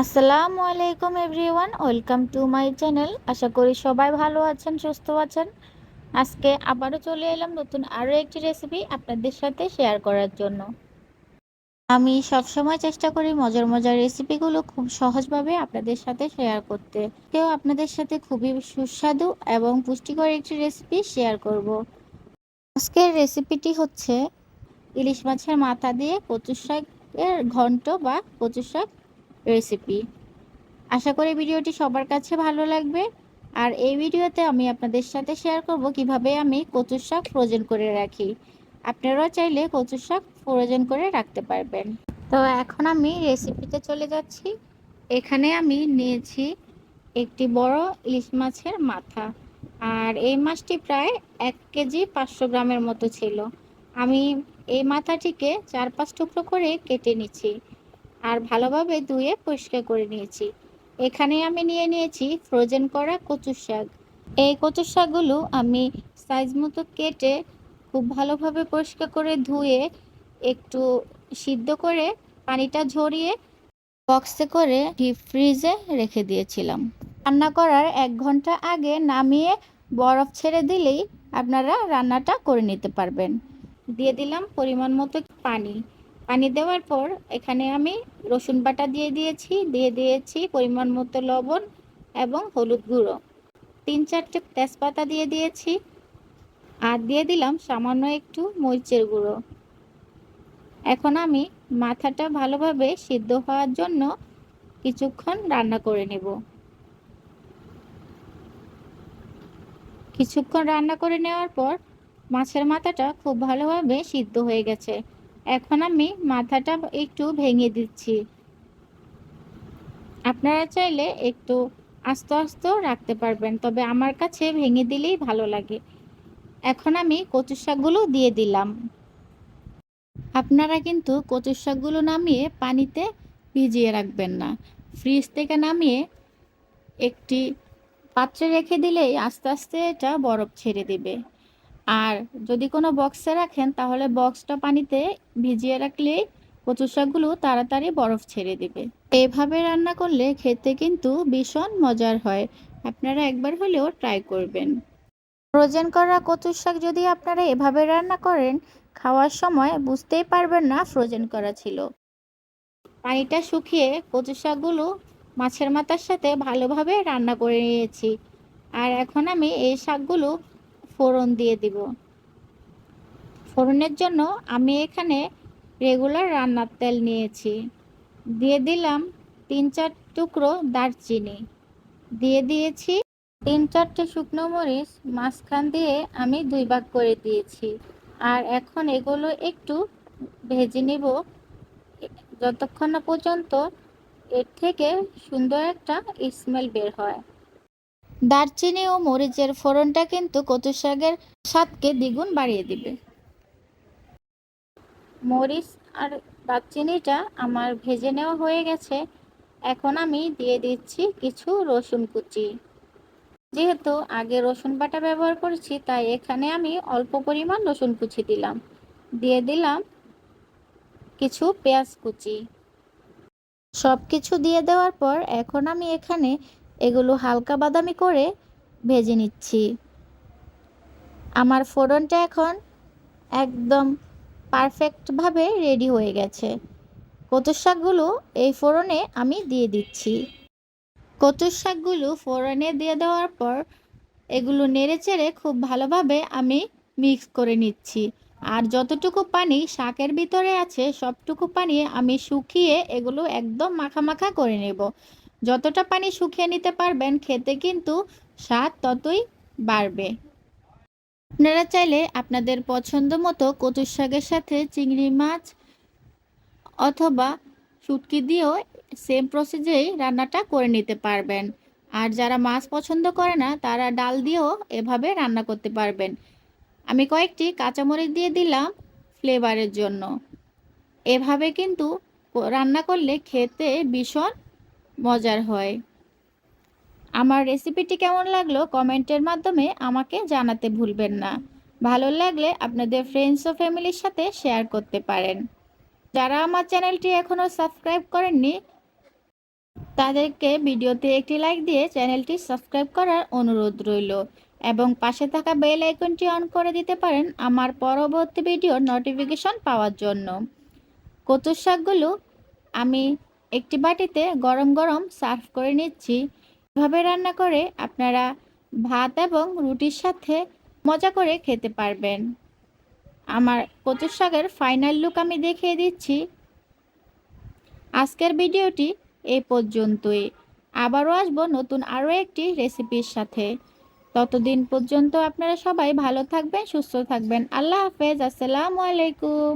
আসসালামু আলাইকুম everyone, welcome to my channel. আশা করি সবাই ভালো আছেন, সুস্থ আছেন। আজকে আবারও চলে এলাম নতুন আরও একটি রেসিপি আপনাদের সাথে শেয়ার করার জন্য। আমি সবসময় চেষ্টা করি মজার মজার রেসিপিগুলো খুব সহজভাবে আপনাদের সাথে শেয়ার করতে। কেউ আপনাদের সাথে খুবই সুস্বাদু এবং পুষ্টিকর একটি রেসিপি শেয়ার করব। আজকের রেসিপিটি হচ্ছে ইলিশ মাছের মাথা দিয়ে কচু শাকের ঘন্ট বা কচু শাক রেসিপি আশা করি ভিডিওটি সবার কাছে ভালো লাগবে। আর এই ভিডিওতে আমি আপনাদের সাথে শেয়ার করব কীভাবে আমি কচুর শাক ফ্রোজেন করে রাখি। আপনারাও চাইলে কচুর শাক ফ্রোজেন করে রাখতে পারবেন। তো এখন আমি রেসিপিতে চলে যাচ্ছি। এখানে আমি নিয়েছি একটি বড় ইলিশ মাছের মাথা। আর এই মাছটি প্রায় এক কেজি পাঁচশো গ্রামের মতো ছিল। আমি এই মাথাটিকে চার পাঁচ টুকরো করে কেটে নিচ্ছি। আর ভালোভাবে ধুয়ে পরিষ্কার করে নিয়েছি। এখানে আমি নিয়ে নিয়েছি ফ্রোজেন করা কচু শাক। এই কচু শাকগুলো আমি সাইজ মতো কেটে খুব ভালোভাবে পরিষ্কার করে ধুয়ে একটু সিদ্ধ করে পানিটা ঝরিয়ে বক্সে করে ডিপ ফ্রিজে রেখে দিয়েছিলাম। রান্না করার এক ঘণ্টা আগে নামিয়ে বরফ ছেড়ে দিলেই আপনারা রান্নাটা করে নিতে পারবেন। দিয়ে দিলাম পরিমাণ মতো পানি। পানি দেওয়ার পর এখানে আমি রসুন বাটা দিয়ে দিয়েছি দিয়ে দিয়েছি পরিমাণ মতো লবণ এবং হলুদ গুঁড়ো। তিন চারটে তেজপাতা দিয়ে দিয়েছি আর দিয়ে দিলাম সামান্য একটু মরিচের গুঁড়ো। এখন আমি মাথাটা ভালোভাবে সিদ্ধ হওয়ার জন্য কিছুক্ষণ রান্না করে নেব। কিছুক্ষণ রান্না করে নেওয়ার পর মাছের মাথাটা খুব ভালোভাবে সিদ্ধ হয়ে গেছে। এখন আমি মাথাটা একটু ভেঙে দিচ্ছি। আপনারা চাইলে একটু আস্তে আস্তে রাখতে পারবেন, তবে আমার কাছে ভেঙে দিলেই ভালো লাগে। এখন আমি কচু শাকগুলো দিয়ে দিলাম। আপনারা কিন্তু কচু শাকগুলো নামিয়ে পানিতে ভিজিয়ে রাখবেন না। ফ্রিজ থেকে নামিয়ে একটি পাত্রে রেখে দিলেই আস্তে আস্তে এটা বরফ ছেড়ে দেবে। আর যদি কোনো বক্সে রাখেন, তাহলে বক্সটা পানিতে ভিজিয়ে রাখলেই কচু শাকগুলো তাড়াতাড়ি বরফ ছেড়ে দিবে। এভাবে রান্না করলে খেতে কিন্তু ভীষণ মজার হয়। আপনারা একবার হলেও ট্রাই করবেন। ফ্রোজেন করা কচু শাক যদি আপনারা এভাবে রান্না করেন, খাওয়ার সময় বুঝতেই পারবেন না ফ্রোজেন করা ছিল। পানিটা শুকিয়ে কচু শাকগুলো মাছের মাথার সাথে ভালোভাবে রান্না করে নিয়েছি। আর এখন আমি এই শাকগুলো ফোড়ন দিয়ে দিব। ফোড়নের জন্য আমি এখানে রেগুলার রান্নার তেল নিয়েছি। দিয়ে দিলাম তিন চার টুকরো দারচিনি। দিয়ে দিয়েছি তিন চারটে শুকনো মরিচ, মাঝখান দিয়ে আমি দুই ভাগ করে দিয়েছি। আর এখন এগুলো একটু ভেজে নিব। যতক্ষণ না পর্যন্ত এর থেকে সুন্দর একটা স্মেল বের হয়। দারচিনি ও মরিচের ফোড়নটা কিন্তু কচু শাকের স্বাদকে দ্বিগুণ বাড়িয়ে দিবে। মরিচ আর দারচিনিটা আমার ভেজে নেওয়া হয়ে গেছে। এখন আমি দিয়ে দিচ্ছি কিছু রসুন কুচি। যেহেতু আগে রসুন বাটা ব্যবহার করেছি, তাই এখানে আমি অল্প পরিমাণ রসুন কুচি দিলাম। দিয়ে দিলাম কিছু পেঁয়াজ কুচি। সব কিছু দিয়ে দেওয়ার পর এখন আমি এখানে এগুলো হালকা বাদামি করে ভেজে নিচ্ছি। আমার ফোড়নটা এখন একদম পারফেক্টভাবে রেডি হয়ে গেছে। কচুর শাকগুলো এই ফোড়নে আমি দিয়ে দিচ্ছি। কচুর শাকগুলো ফোড়নে দিয়ে দেওয়ার পর এগুলো নেড়ে চেড়ে খুব ভালোভাবে আমি মিক্স করে নিচ্ছি। আর যতটুকু পানি শাকের ভিতরে আছে, সবটুকু পানি আমি শুকিয়ে এগুলো একদম মাখা মাখা করে নেব। যতটা পানি শুকিয়ে নিতে পারবেন খেতে কিন্তু স্বাদ ততই বাড়বে। আপনারা চাইলে আপনাদের পছন্দ মতো কচুর শাকের সাথে চিংড়ি মাছ অথবা শুটকি দিয়েও সেম প্রসেসেই রান্নাটা করে নিতে পারবেন। আর যারা মাছ পছন্দ করে না, তারা ডাল দিয়েও এভাবে রান্না করতে পারবেন। আমি কয়েকটি কাঁচামরিচ দিয়ে দিলাম ফ্লেভারের জন্য। এভাবে কিন্তু রান্না করলে খেতে ভীষণ মজার হয়। আমার রেসিপিটি কেমন লাগল কমেন্টের মাধ্যমে আমাকে জানাতে ভুলবেন না। ভালো লাগলে আপনাদের ফ্রেন্ডস ও ফ্যামিলির সাথে শেয়ার করতে পারেন। যারা আমার চ্যানেলটি এখনও সাবস্ক্রাইব করেননি, তাদেরকে ভিডিওতে একটি লাইক দিয়ে চ্যানেলটি সাবস্ক্রাইব করার অনুরোধ রইল এবং পাশে থাকা বেল আইকনটি অন করে দিতে পারেন আমার পরবর্তী ভিডিওর নোটিফিকেশন পাওয়ার জন্য। কচুর শাকগুলো আমি একটি বাটিতে গরম গরম সার্ভ করে নিচ্ছি। এভাবে রান্না করে আপনারা ভাত এবং রুটির সাথে মজা করে খেতে পারবেন। আমার কচুর শাকের ফাইনাল লুক আমি দেখিয়ে দিচ্ছি। আজকের ভিডিওটি এই পর্যন্তই। আবারও আসব নতুন আরও একটি রেসিপির সাথে। ততদিন পর্যন্ত আপনারা সবাই ভালো থাকবেন, সুস্থ থাকবেন। আল্লাহ হাফেজ, আসসালামু আলাইকুম।